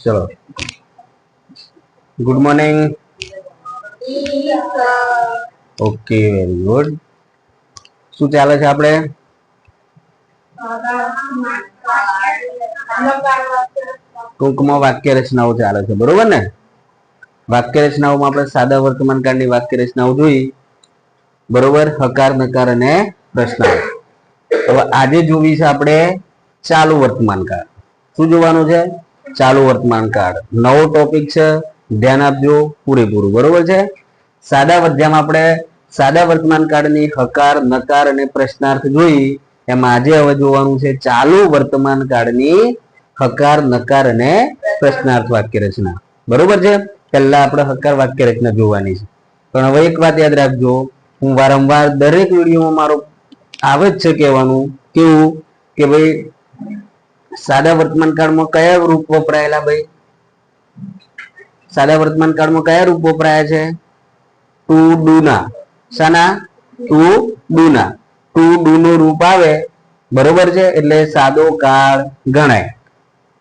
ચલો. Good morning okay very good શું ચાલે છે આપણે? ટૂંકમાં વાક્ય રચનાઓ ચાલે છે, બરોબર ને? વાક્ય રચનાઓમાં આપણે સાદા વર્તમાન કાળની વાક્ય રચનાઓ જોઈ. બરોબર, હકાર, નકાર અને પ્રશ્ન. હવે આજે જોવી છે આપણે ચાલુ વર્તમાન કાળ શું જોવાનું છે? ચાલુ વર્તમાન કાળ. નવો ટોપિક છે, ધ્યાન આપજો, પૂરેપૂરું. બરોબર છે? સાદા વધ્યામાં આપણે સાદા વર્તમાન કાળની હકાર, નકાર અને પ્રશ્નાર્થ જોઈ, એમાં આજે હવે જોવાનું છે ચાલુ વર્તમાન કાળની હકાર, નકાર અને પ્રશ્નાર્થ વાક્ય રચના બરોબર છે? પહેલા આપણે હકાર વાક્ય રચના જોવાની છે. પણ હવે એક વાત યાદ રાખજો, હું વારંવાર દરેક વિડીયોમાં મારો આવે જ છે કહેવાનું, કેવું? કે ભાઈ સાદા વર્તમાન કાળમાં કયા રૂપ વપરાયેલા ભાઈ? સાદા વર્તમાન કાળમાં કયા રૂપ વપરાયા છે? ટુ ડુ ના ટુ ડુ ટુ ડુ રૂપ આવે, બરોબર છે? એટલે સાદો કાળ ગણાય.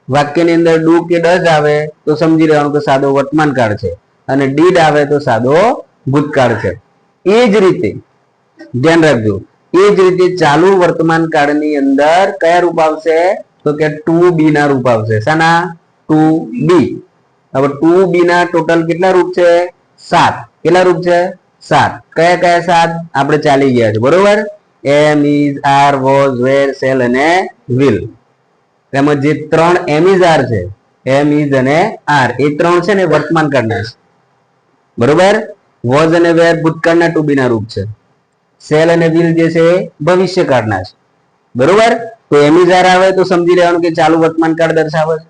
વાક્યની અંદર ડુ કે ડઝ આવે, તો સમજી લેવાનું કે સાદો વર્તમાન કાળ છે. અને ડીડ આવે, તો સાદો ભૂતકાળ છે. એ જ રીતે, ધ્યાન રાખજો. એ જ રીતે ચાલુ વર્તમાન કાળની અંદર કયા રૂપ આવશે? તો કે ટુ ના રૂપ આવશે. શાના? ટુ હવે ટુ ના ટોટલ કેટલા રૂપ છે? સાત. કેટલા રૂપ છે? સાત. કયા કયા સાત? આપણે ચાલી ગયા છે. બરોબર? Am is are was were shall અને વિલ તેમાં જે ત્રણ એમ ઇઝ આર છે એમ ઇઝ અને આર એ ત્રણ છે ને વર્તમાન કાળના છે. બરોબર? વોઝ અને વેર ભૂતકાળના ટુ બી ના રૂપ છે. સેલ અને વિલ જે છે ભવિષ્ય ભવિષ્યકાળના છે. બરોબર? તો એમિઝાર આવે તો સમજી લેવાનું કે ચાલુ વર્તમાન કાળ દર્શાવે છે.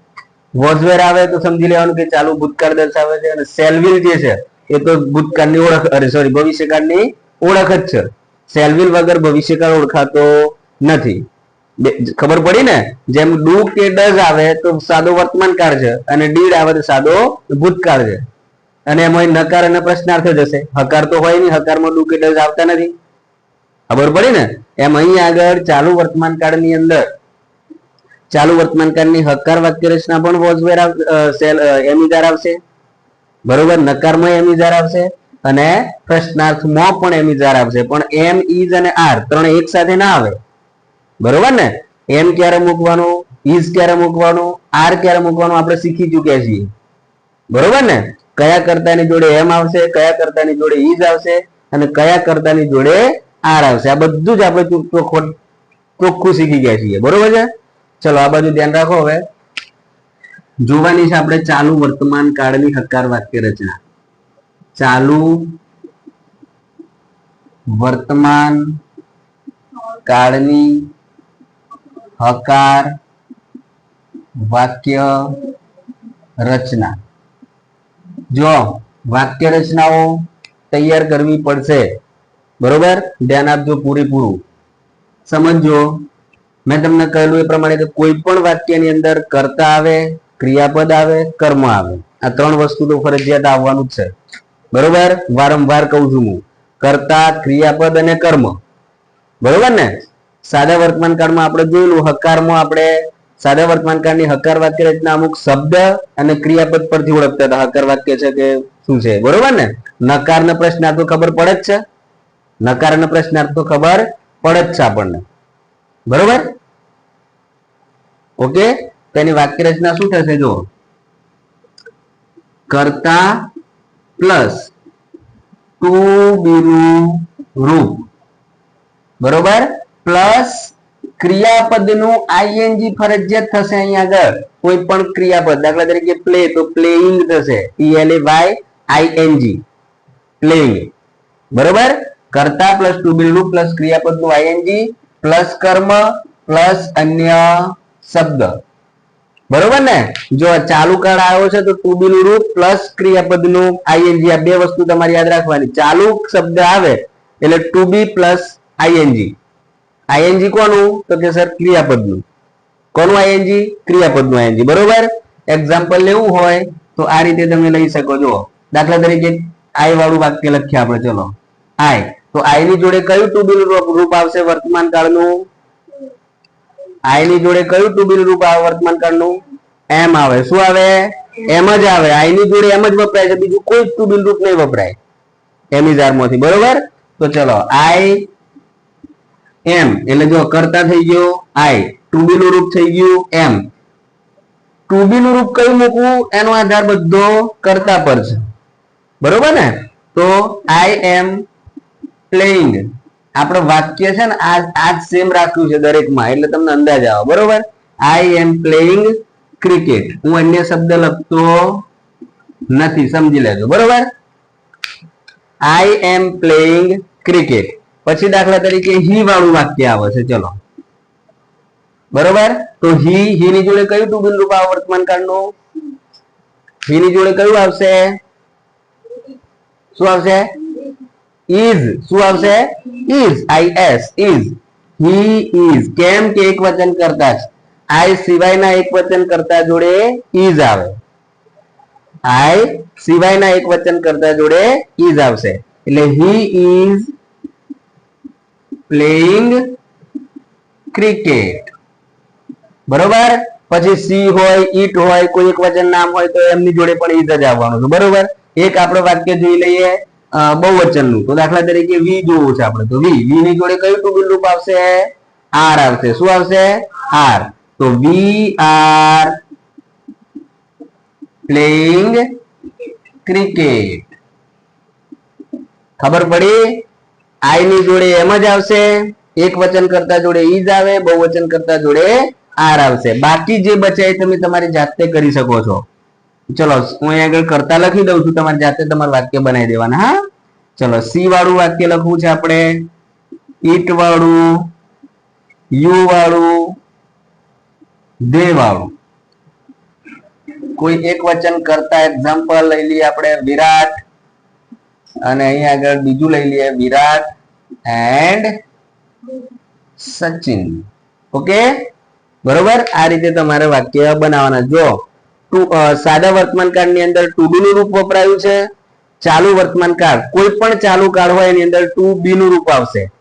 વોઝવેર આવે તો સમજી લેવાનું કે ચાલુ ભૂતકાળ દર્શાવે છે અને સેલવિલ જે છે, એ તો ભૂતકાળની ઓળખ, અરે સોરી ભવિષ્યકાળની ઓળખ જ છે. સેલવિલ વગર ભવિષ્યકાળ ઓળખાતો નથી. ખબર પડી ને? જેમ ડુ કે ડઝ આવે તો સાદો વર્તમાન કાળ છે અને ડીડ આવે તો સાદો ભૂતકાળ છે. અને એમાં નકાર અને પ્રશ્નાર્થ જ હશે હકાર તો હોય નહીં, હકારમાં ડુ કે ડઝ આવતા નથી. ખબર પડી ને? એમ અહીં આગળ ચાલુ વર્તમાન કાળની અંદર, ચાલુ વર્તમાન કાળની હકાર વાક્ય રચના પણ વોઝવેર એમિઝાર આવશે. બરોબર? નકારમાં એમિઝાર આવશે અને પ્રશ્નાર્થમાં પણ એમિઝાર આવશે. પણ એમ ઇઝ અને આર ત્રણ એક સાથે ના આવે. બરોબર ને? એમ ક્યારે મૂકવાનું? ઇઝ ક્યારે મૂકવાનું? આર ક્યારે મૂકવાનું? આપણે શીખી ચૂક્યા છીએ. બરોબર ને? કયા કરતાની જોડે એમ આવશે, કયા કરતાની જોડે ઇઝ આવશે અને કયા કરતાની જોડે આર આવશે. આ બધું જ આપણે ચોખ્ખું શીખી ગયા છીએ. બરોબર છે? ચલો, આ બાજુ ધ્યાન રાખો હવે. જોવાની છે આપણે ચાલુ વર્તમાન કાળની હકાર વાક્ય રચના. ચાલુ વર્તમાન કાળની હકાર વાક્ય રચના. જો વાક્ય રચનાઓ તૈયાર કરવી પડશે બરોબર? ધ્યાન આપજો પૂરેપૂરું. સમજો મેં તમને કહેલું એ પ્રમાણે કે કોઈ પણ વાક્યની અંદર કર્તા આવે, ક્રિયાપદ આવે, કર્મ આવે. આ ત્રણ વસ્તુ તો ફરજિયાત આવવાનું જ છે. બરોબર? વારંવાર કહું છું હું. કર્તા, ક્રિયાપદ અને કર્મ. બરોબર ને? સાદા વર્તમાન કાળમાં આપણે જોયેલું હકારમાં આપણે સાદા વર્તમાન કાળની હકાર વાક્ય રચના અમુક શબ્દ અને ક્રિયાપદ પરથી ઓળખતા હતા. હકાર વાક્ય છે કે શું છે? બરોબર ને? નકાર ને આ તો ખબર પડે જ છે. નકાર અને પ્રશ્નાર્થ તો ખબર પડે જ છે આપણને. બરોબર? ઓકે? તેની વાક્ય રચના શું થશે જો કરતા પ્લસ ટુ બીનું રૂપ. બરોબર? પ્લસ ક્રિયાપદનું આઈએનજી ફરજિયાત થશે અહીંયા આગળ. કોઈ પણ ક્રિયાપદ. દાખલા તરીકે પ્લે, તો પ્લેઇંગ થશે. E L A Y ING playing. બરોબર? કર્તા પ્લસ ટુ બી રૂપ પ્લસ ક્રિયાપદનું આઈએનજી પ્લસ કર્મ પ્લસ અન્ય શબ્દ. બરોબર ને? જો ચાલુ કાળ આવ્યો છે તો ટુ બી નું રૂપ પ્લસ ક્રિયાપદનું આઈએનજી આ બે વસ્તુ તમારે યાદ રાખવાની. ચાલુ શબ્દ આવે એટલે to be plus ING ING કોનું? તો કે સર ક્રિયાપદનું. કોનું આઈએનજી ક્રિયાપદનું આઈએનજી બરોબર? એક્ઝામ્પલ લેવું હોય તો આ રીતે તમે લઈ શકો. છો દાખલા તરીકે આઈ વાળું વાક્ય લખીએ આપણે. ચલો. આઈ તો આઈ ની જોડે કયું ટુબિલ રૂપ આવશે વર્તમાન કાળનું? આઈ ની જોડે કયું ટુબિલ રૂપ આવે વર્તમાન કાળનું? એમ આવે. શું આવે? એમ જ આવે. આઈ ની જોડે એમ જ વપરાય છે. બીજું કોઈ ટુબિલ રૂપ નહીં વપરાય. એમિઝારમાંથી બરોબર? તો ચલો, આઈ, એમ. એટલે જો કરતા થઈ ગયો, આઈ. ટુ બી નું રૂપ થઈ ગયું, એમ. ટુ બી નું રૂપ કયું મૂકવું? એનો આધાર બધો કરતા પર છે. બરોબર ને? તો આઈ, એમ પ્લેઇંગ આપણો વાક્ય છે ને આ આ સેમ રાખ્યું છે દરેકમાં, એટલે તમને અંદાજ આવે. બરોબર? આઈ એમ પ્લેઇંગ ક્રિકેટ હું અન્ય શબ્દ લખતો નથી, સમજી લેજો. બરોબર? આઈ એમ પ્લેઇંગ ક્રિકેટ પછી દાખલા તરીકે હી વાળું વાક્ય આવે છે, ચલો. બરોબર? તો હી હી ની જોડે કયું ટુ બિન રૂપ વર્તમાન કાળનું? હી ની જોડે કયું આવશે? શું આવશે? ઇઝ શું આવશે? Is I S is he is કેમ કે એક વચન કરતા જ. આઈ સિવાયના એક વચન કરતા જોડે ઇઝ આવે. આઈ સિવાયના એક વચન કરતા જોડે ઇઝ આવશે. એટલે હી ઇઝ પ્લેઇંગ ક્રિકેટ બરોબર? પછી સી હોય ઈટ હોય, કોઈ એક વચન નામ હોય તો એમની જોડે પણ ઈજ જ આવવાનું છે. બરોબર? એક આપણે વાક્ય જોઈ લઈએ. બહુવચનનું તો દાખલા તરીકે વી જોવું છે આપણે. તો વી વી ની જોડે કયું ટુ બિન રૂપ આવશે? આર આવશે. શું આવશે? આર. તો વી આર પ્લેઇંગ ક્રિકેટ. ખબર પડી? આઈ ની જોડે એમ જ આવશે. એક વચન કરતા જોડે ઈ જ આવે બહુવચન કરતા જોડે આર આવશે. બાકી જે બચે તમે તમારી જાતે કરી શકો છો. ચલો, હું અહીં આગળ કરતા લખી દઉં છું, તમારે જાતે તમારું વાક્ય બનાવી દેવાના, હા? ચલો સી વાળું વાક્ય લખવું છે આપણે. ઈટ વાળું યુ વાળું દે વાળું કોઈ એક વચન કરતા એક્ઝામ્પલ લઈ લઈએ આપણે, વિરાટ, અને અહીં આગળ બીજું લઈ લઈએ, વિરાટ એન્ડ સચિન. ઓકે? બરોબર? આ રીતે તમારે વાક્ય બનાવવાના. જો સાદા વર્તમાન કાળની અંદર ટુ બી નું રૂપ વપરાયું છે. ચાલુ વર્તમાન કાળ કોઈ પણ ચાલુ કાળ હોય એની અંદર ટુ બી નું રૂપ આવશે.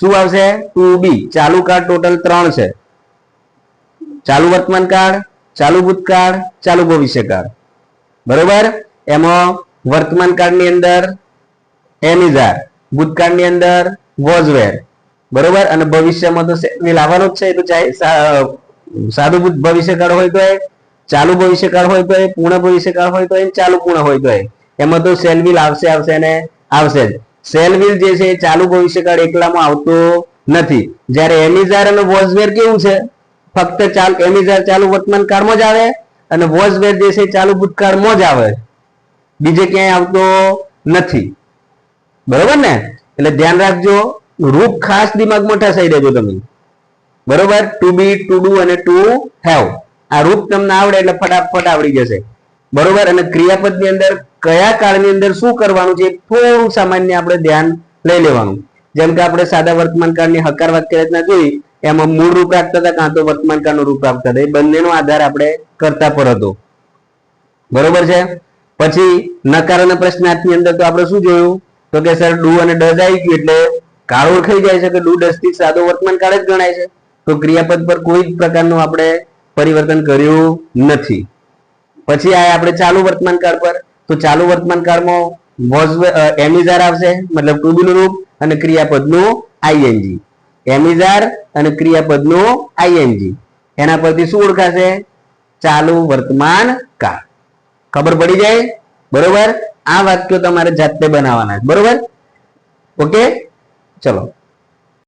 શું આવશે? To be. ચાલુ કાળ ટોટલ ત્રણ છે. ચાલુ વર્તમાન કાળ ચાલુ ભૂતકાળ, ચાલુ ભવિષ્યકાળ બરોબર? એમાં વર્તમાન કાળની અંદર એમિઝાર, ભૂતકાળની અંદર વોઝવેર. બરોબર? અને ભવિષ્યમાં તો લાવવાનો જ છે, એ તો ચાહે સા- સાદું ભૂત ભવિષ્યકાળ હોય તો ચાલુ ભવિષ્યકાળ હોય તો એ, પૂર્ણ ભવિષ્યકાળ હોય તો એ, ચાલુ પૂર્ણ હોય તો એ. એમાં તો સેલવિલ આવશે આવશે ને આવશે જ. સેલવિલ જે છે એ ચાલુ ભવિષ્યકાળ એકલામાં આવતો નથી. જ્યારે એમિઝાર અને વોઝવેર કેવું છે? ફક્ત ચાલ એમિઝાર ચાલુ વર્તમાન કાળમાં જ આવે અને વોઝવેર જે છે ચાલુ ભૂતકાળમાં જ આવે. બીજે ક્યાંય આવતો નથી. બરોબર ને? એટલે ધ્યાન રાખજો, રૂપ ખાસ દિમાગમાં ઠસાઈ દેજો તમે. બરોબર? ટુ બી ટુ ડુ અને ટુ હેવ આ રૂપ તમને આવડે એટલે ફટાફટ આવડી જશે. બરોબર? અને ક્રિયાપદની અંદર કયા કાળની અંદર શું કરવાનું છે થોડું સામાન્ય આપણે ધ્યાન લઈ લેવાનું. જેમ કે આપણે સાદા વર્તમાન કાળની હકાર વાક્ય રચના જોઈ, એમાં મૂળ રૂપ આપતા હતા કાં તો વર્તમાન કાળનું રૂપ આપતા હતા. એ બંનેનો આધાર આપણે કરતા પર હતો. બરોબર છે? પછી નકાર અને પ્રશ્નાર્થની અંદર તો આપણે શું જોયું? તો કે સર, ડુ અને ડઝ આવી ગયું એટલે કાળ ઓળખાઈ જાય છે કે ડુ ડસથી સાદો વર્તમાન કાળ જ ગણાય છે. તો ક્રિયાપદ પર કોઈ જ પ્રકારનું આપણે પરિવર્તન કર્યું નથી. પછી આ આપણે ચાલુ વર્તમાન કાળ પર, તો ચાલુ વર્તમાન કાળમાં વોઝ એમિઝાર આવશે, મતલબ ટુ બી નું રૂપ અને ક્રિયાપદનું આઈએનજી એમિઝાર અને ક્રિયાપદનું આઈએનજી એના પરથી શું ઓળખાશે? ચાલુ વર્તમાન કાળ. ખબર પડી જાય? બરોબર? આ વાક્યો તમારે જાતે બનાવવાના છે. બરોબર? ઓકે? ચલો.